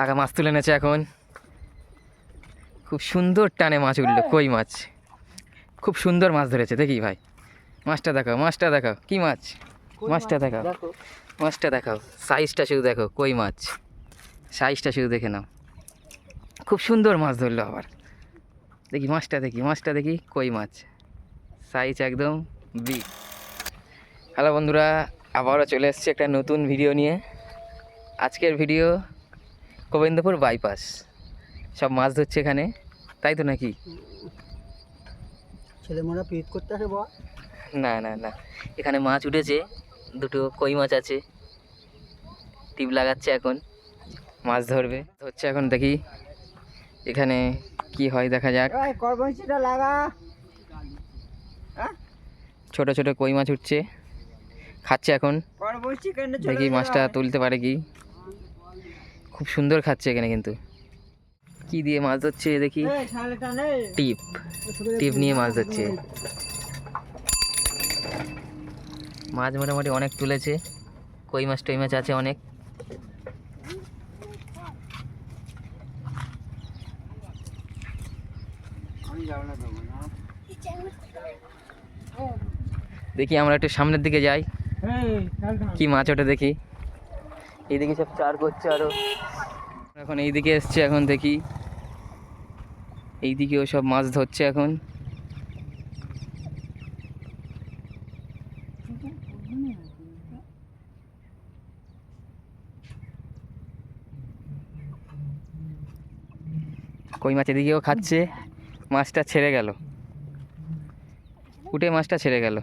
কাকা মাছ তুলে এনেছে এখন? খুব সুন্দর টানে মাছ উঠল। কই মাছ? খুব সুন্দর মাছ ধরেছে দেখি ভাই। মাছটা দেখাও মাছটা দেখাও। কি মাছ? মাছটা দেখাও। মাছটা দেখাও। সাইজটা শুধু দেখো কই মাছ? সাইজটা শুধু দেখে নাও। খুব সুন্দর মাছ ধরলো আবার। দেখি মাছটা দেখি মাছটা দেখি কই মাছ? সাইজ একদম বিগ হ্যালো বন্ধুরা আবারও চলে এসেছি একটা নতুন ভিডিও নিয়ে। আজকের ভিডিও গোবিন্দপুর বাইপাস। সব মাছ ধরছে এখানে। তাই তো নাকি? ছেলে পিট করতে আসে বল। না না না। এখানে মাছ উঠেছে। দুটো কই মাছ আছে। টিপ লাগাচ্ছে এখন। মাছ ধরবে। ধরছে এখন দেখি। এখানে কি হয় দেখা যাক। লাগা। ছোট ছোট কই মাছ উঠছে। খাচ্ছে এখন। দেখি মাছটা তুলতে পারে কি। খুব সুন্দর খাচ্ছে এখানে কিন্তু। কি দিয়ে মাছ ধরছে দেখি? টিপ। টিপ নিয়ে মাছ ধরছে। মাছ মোটামুটি অনেক তুলেছে। কই মাছ টই মাছ আছে অনেক। দেখি আমরা একটু সামনের দিকে যাই। কি মাছ ওটা দেখি? এইদিকে সব চার করছে আরও। এখন এইদিকে এসছে, এখন দেখি। এইদিকেও সব মাছ ধরছে এখন। কই মাছ এদিকেও খাচ্ছে? মাছটা ছেড়ে গেল। উঠে মাছটা ছেড়ে গেল।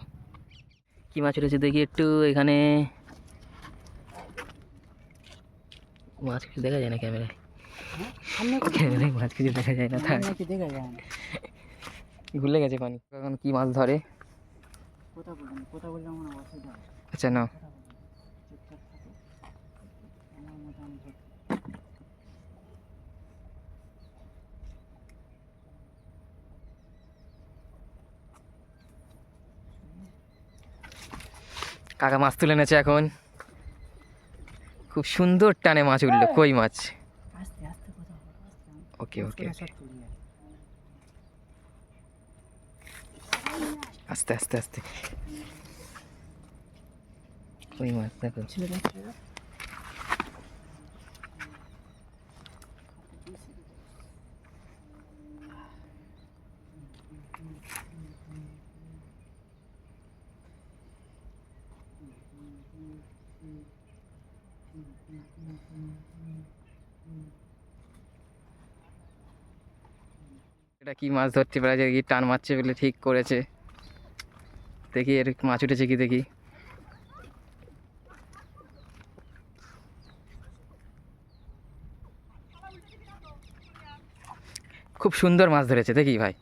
কি মাছ উঠেছে দেখি একটু এখানে। মাছ কিছু দেখা যায় না ক্যামেরায়? সামনে ক্যামেরায় মাছ কিছু দেখা যায় না নাকি দেখা যায় না? ভুলে গেছে পানি। এখন কি মাছ ধরে? হয়। আচ্ছা না। কাকা মাছ তুলে এনেছে এখন। খুব সুন্দর টানে মাছ উঠল কই মাছ? আস্তে আস্তে আস্তে ওকে ওকে। আস্তে আস্তে আস্তে কই মাছ দেখো। দেখ। এটা কি মাছ ধরতে পারে কি টান মারছে বলে ঠিক করেছে। দেখি এর মাছ উঠেছে কি দেখি। খুব সুন্দর মাছ ধরেছে দেখি ভাই।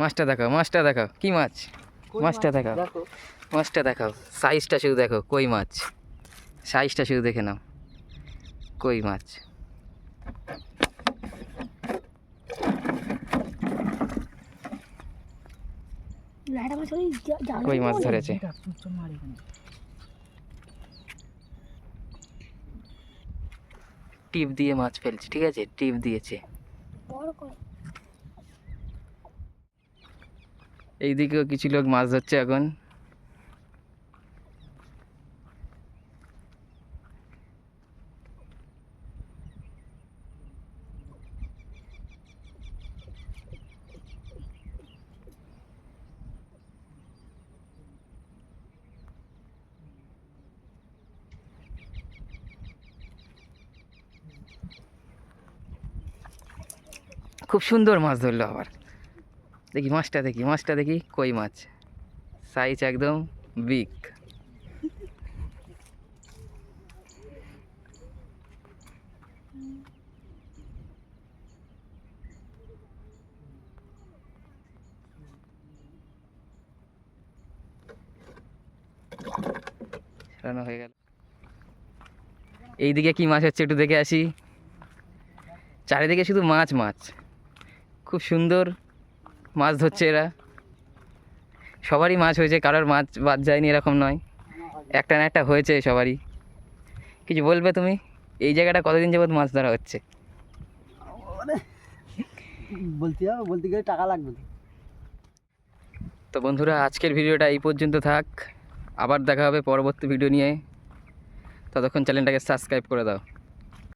মাছটা দেখাও মাছটা দেখাও। কি মাছ? মাছটা দেখাও। মাছটা দেখাও। সাইজটা শুধু দেখো কই মাছ? সাইজটা শুধু দেখে নাও। কই মাছ? কই মাছ ধরেছে। টিপ দিয়ে মাছ ফেলছে ঠিক আছে? টিপ দিয়েছে। এইদিকেও কিছু লোক মাছ ধরছে এখন। খুব সুন্দর মাছ ধরলো আবার। দেখি মাছটা দেখি মাছটা দেখি কই মাছ। সাইজ একদম বিগ হয়ে গেল। এইদিকে কি মাছ হচ্ছে একটু দেখে আসি। চারিদিকে শুধু মাছ মাছ। খুব সুন্দর মাছ ধরছে এরা। সবারই মাছ হয়েছে কারোর মাছ বাদ যায়নি এরকম নয়। একটা না একটা হয়েছে সবারই। কিছু বলবে তুমি? এই জায়গাটা কতদিন যাবত মাছ ধরা হচ্ছে? মানে বলতে হবে বলতে গেলে টাকা লাগবে তো বন্ধুরা আজকের ভিডিওটা এই পর্যন্ত থাক। আবার দেখা হবে পরবর্তী ভিডিও নিয়ে। ততক্ষণ চ্যানেলটাকে সাবস্ক্রাইব করে দাও।